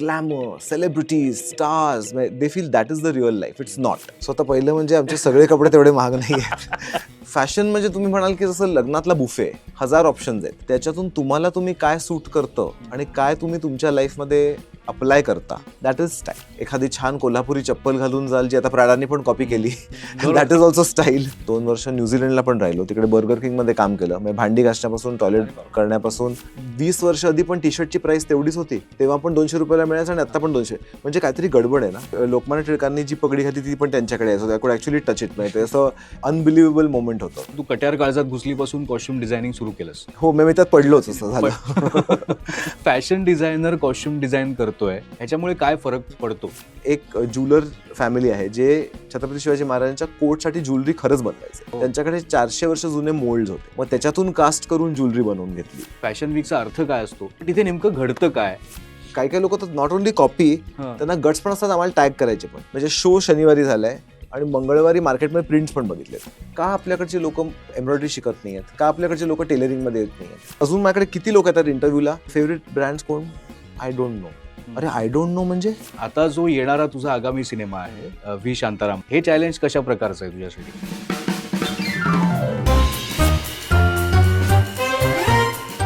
Glamour celebrities stars they feel that is the real life it's not स्वतः पहिलं म्हणजे आमचे सगळे कपडे तेवढे महाग नाही आहेत फॅशन म्हणजे तुम्ही म्हणाल की जसं लग्नातला बुफे हजार ऑप्शन्स आहेत. त्याच्यातून तुम्हाला तुम्ही काय सूट करतं आणि काय तुम्ही तुमच्या लाईफमध्ये अप्लाय करता. दॅट इज स्टाईल एखादी छान कोल्हापुरी चप्पल घालून जाल जी आता प्राडांनी पण कॉपी केली. दॅट इज ऑल्सो स्टाईल दोन वर्ष न्यूझीलंडला पण राहिलो. तिकडे बर्गर किंगमध्ये काम केलं. म्हणजे भांडी घासण्यापासून टॉयलेट करण्यापासून वीस वर्ष आधी पण टी शर्टची प्राइस तेवढीच होती. तेव्हा पण दोनशे रुपयाला मिळायचं आणि आता पण दोनशे. म्हणजे काहीतरी गडबड आहे ना? लोकमान्य टिळकांनी जी पगडी घातली ती पण त्यांच्याकडे आहे. So could actually touch it माहिती असं अनबिलिव्हेबल मोमेंट होतं. तू कट्यार काळजात घुसलीपासून कॉस्ट्युम डिझायनिंग सुरू केलंस. हो मी मी त्यात पडलोच असं झालं. फॅशन डिझायनर कॉस्ट्युम डिझाईन करतोय ह्याच्यामुळे काय फरक पडतो? एक ज्वेलर फॅमिली आहे जे छत्रपती शिवाजी महाराजांच्या कोटसाठी ज्वेलरी खरंच बनवायचे. हो. त्यांच्याकडे चारशे वर्ष जुने मोल्ड होते. मग त्याच्यातून कास्ट करून ज्वेलरी बनवून घेतली. फॅशन वीकचा अर्थ काय असतो? तिथे नेमकं घडतं काय? काही काही लोक तर नॉट ओनली कॉपी त्यांना गट्स पण असतात आम्हाला टॅग करायचे पण. म्हणजे शो शनिवारी झालाय आणि मंगळवारी मार्केटमध्ये प्रिंट्स पण बघितले का आपल्याकडचे लोक एम्ब्रॉयडरी शिकत नाही आहेत का आपल्याकडचे लोक टेलरिंगमध्ये येत नाही आहेत अजून माझ्याकडे किती लोक येतात इंटरव्ह्यूला फेवरेट ब्रँड्स कोण? आय डोंट नो अरे आय डोंट नो म्हणजे? आता जो येणारा तुझा आगामी सिनेमा आहे व्ही शांताराम हे चॅलेंज कशा प्रकारचं आहे तुझ्यासाठी?